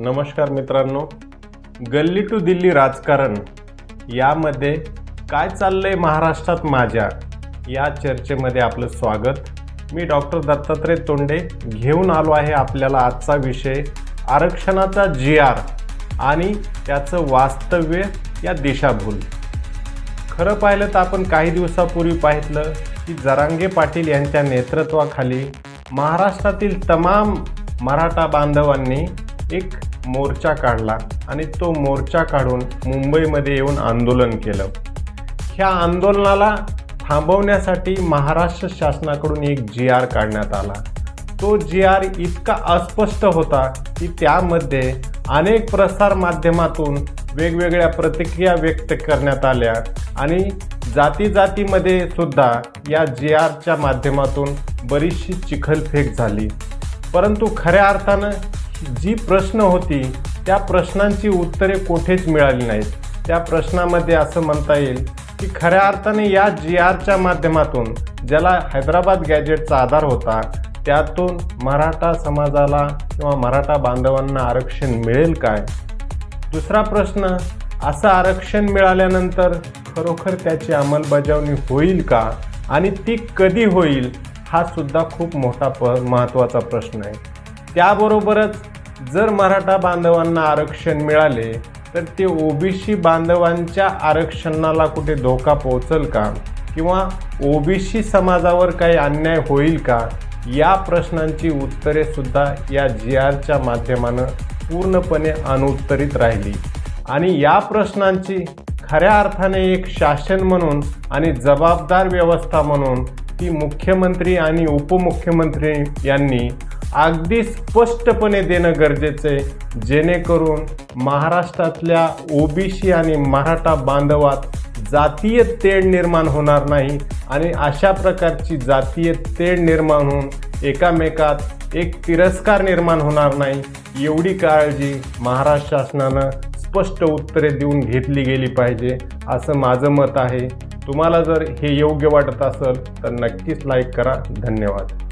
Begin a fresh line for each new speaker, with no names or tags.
नमस्कार मित्रांनो. गल्ली टू दिल्ली राजकारण यामध्ये काय चाललंय महाराष्ट्रात माझ्या? या चर्चेमध्ये आपलं स्वागत. मी डॉक्टर दत्तात्रय तोंडे घेऊन आलो आहे आपल्याला आजचा विषय आरक्षणाचा जी आर आणि त्याचं वास्तव्य या दिशाभूल. खरं पाहिलं तर आपण काही दिवसापूर्वी पाहिलं की जरांगे पाटील यांच्या नेतृत्वाखाली महाराष्ट्रातील तमाम मराठा बांधवांनी एक मोर्चा काढला आणि तो मोर्चा काढून मुंबईमध्ये येऊन आंदोलन केलं. ह्या आंदोलनाला थांबवण्यासाठी महाराष्ट्र शासनाकडून एक जी आर काढण्यात आला. तो जी आर इतका अस्पष्ट होता की त्यामध्ये अनेक प्रसार माध्यमातून वेगवेगळ्या प्रतिक्रिया व्यक्त करण्यात आल्या आणि जाती जातीमध्ये सुद्धा या जी आरच्या माध्यमातून बरीचशी चिखलफेक झाली. परंतु खऱ्या अर्थानं जी प्रश्न होती त्या प्रश्नांची उत्तरे कोठेच मिळाली नाहीत. त्या प्रश्नामध्ये असं म्हणता येईल की खऱ्या अर्थाने या जी आरच्या माध्यमातून ज्याला हैदराबाद गॅजेटचा आधार होता त्यातून मराठा समाजाला किंवा मराठा बांधवांना आरक्षण मिळेल काय? दुसरा प्रश्न असं आरक्षण मिळाल्यानंतर खरोखर त्याची अंमलबजावणी होईल का? आणि ती कधी होईल हा सुद्धा खूप मोठा प महत्त्वाचा प्रश्न आहे. त्याबरोबरच जर मराठा बांधवांना आरक्षण मिळाले तर ते ओबीसी बांधवांच्या आरक्षणाला कुठे धोका पोचल का? किंवा ओबीसी समाजावर काही अन्याय होईल का? या प्रश्नांची उत्तरे सुद्धा या जी आरच्या माध्यमानं पूर्णपणे अनुत्तरित राहिली. आणि या प्रश्नांची खऱ्या अर्थाने एक शासन म्हणून आणि जबाबदार व्यवस्था म्हणून ती मुख्यमंत्री आणि उपमुख्यमंत्री यांनी अगदी स्पष्टपणे देणं गरजेचं आहे. जेणेकरून महाराष्ट्रातल्या ओबीसी आणि मराठा बांधवात जातीय तेढ निर्माण होणार नाही आणि अशा प्रकारची जातीय तेढ निर्माण होऊन एकामेकात एक तिरस्कार निर्माण होणार नाही एवढी काळजी महाराष्ट्र शासनानं स्पष्ट उत्तरे देऊन घेतली गेली पाहिजे असं माझं मत आहे. तुम्हाला जर हे योग्य वाटत असेल तर नक्कीच लाईक करा. धन्यवाद.